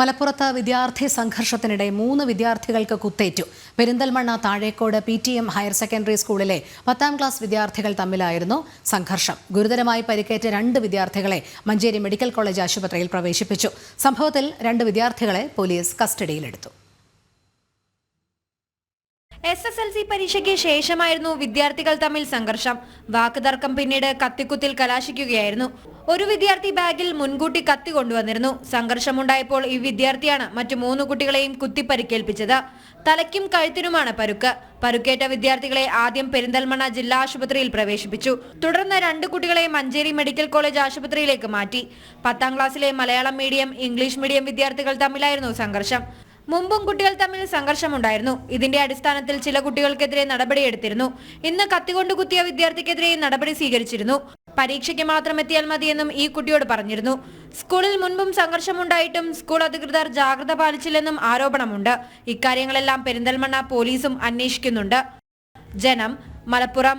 മലപ്പുറത്ത് വിദ്യാർത്ഥി സംഘർഷത്തിനിടെ മൂന്ന് വിദ്യാർത്ഥികൾക്ക് കുത്തേറ്റു. Perinthalmanna Thazhekode P T M higher secondary സ്കൂളിലെ പത്താം ക്ലാസ് വിദ്യാർത്ഥികൾ തമ്മിലായിരുന്നു സംഘർഷം. ഗുരുതരമായി പരിക്കേറ്റ രണ്ട് വിദ്യാർത്ഥികളെ മഞ്ചേരി മെഡിക്കൽ കോളേജ് ആശുപത്രിയിൽ പ്രവേശിപ്പിച്ചു. സംഭവത്തിൽ രണ്ട് വിദ്യാർത്ഥികളെ പോലീസ് കസ്റ്റഡിയിലെടുത്തു. എസ് എസ് എൽ സി പരീക്ഷയ്ക്ക് ശേഷമായിരുന്നു വിദ്യാർത്ഥികൾ തമ്മിൽ സംഘർഷം. വാക്കുതർക്കം പിന്നീട് കത്തിക്കുത്തിൽ കലാശിക്കുകയായിരുന്നു. ഒരു വിദ്യാർത്ഥി ബാഗിൽ മുൻകൂട്ടി കത്തി കൊണ്ടുവന്നിരുന്നു. സംഘർഷമുണ്ടായപ്പോൾ ഈ വിദ്യാർത്ഥിയാണ് മറ്റു മൂന്ന് കുട്ടികളെയും കുത്തിപ്പരിക്കേൽപ്പിച്ചത്. തലയ്ക്കും കഴുത്തിനുമാണ് പരുക്ക്. പരുക്കേറ്റ വിദ്യാർത്ഥികളെ ആദ്യം പെരിന്തൽമണ്ണ ജില്ലാ ആശുപത്രിയിൽ പ്രവേശിപ്പിച്ചു. തുടർന്ന് രണ്ട് കുട്ടികളെ മഞ്ചേരി മെഡിക്കൽ കോളേജ് ആശുപത്രിയിലേക്ക് മാറ്റി. പത്താം ക്ലാസ്സിലെ മലയാളം മീഡിയം ഇംഗ്ലീഷ് മീഡിയം വിദ്യാർത്ഥികൾ തമ്മിലായിരുന്നു സംഘർഷം. മുമ്പും കുട്ടികൾ തമ്മിൽ സംഘർഷമുണ്ടായിരുന്നു. ഇതിന്റെ അടിസ്ഥാനത്തിൽ ചില കുട്ടികൾക്കെതിരെ നടപടിയെടുത്തിരുന്നു. ഇന്ന് കത്തികൊണ്ട് കുത്തിയ വിദ്യാർത്ഥിക്കെതിരെ നടപടി സ്വീകരിച്ചിരുന്നു. പരീക്ഷയ്ക്ക് മാത്രം എത്തിയാൽ മതിയെന്നും ഈ കുട്ടിയോട് പറഞ്ഞിരുന്നു. സ്കൂളിൽ മുൻപും സംഘർഷമുണ്ടായിട്ടും സ്കൂൾ അധികൃതർ ജാഗ്രത പാലിച്ചില്ലെന്നും ആരോപണമുണ്ട്. ഇക്കാര്യങ്ങളെല്ലാം പെരിന്തൽമണ്ണ പോലീസും അന്വേഷിക്കുന്നുണ്ട്. ജനം മലപ്പുറം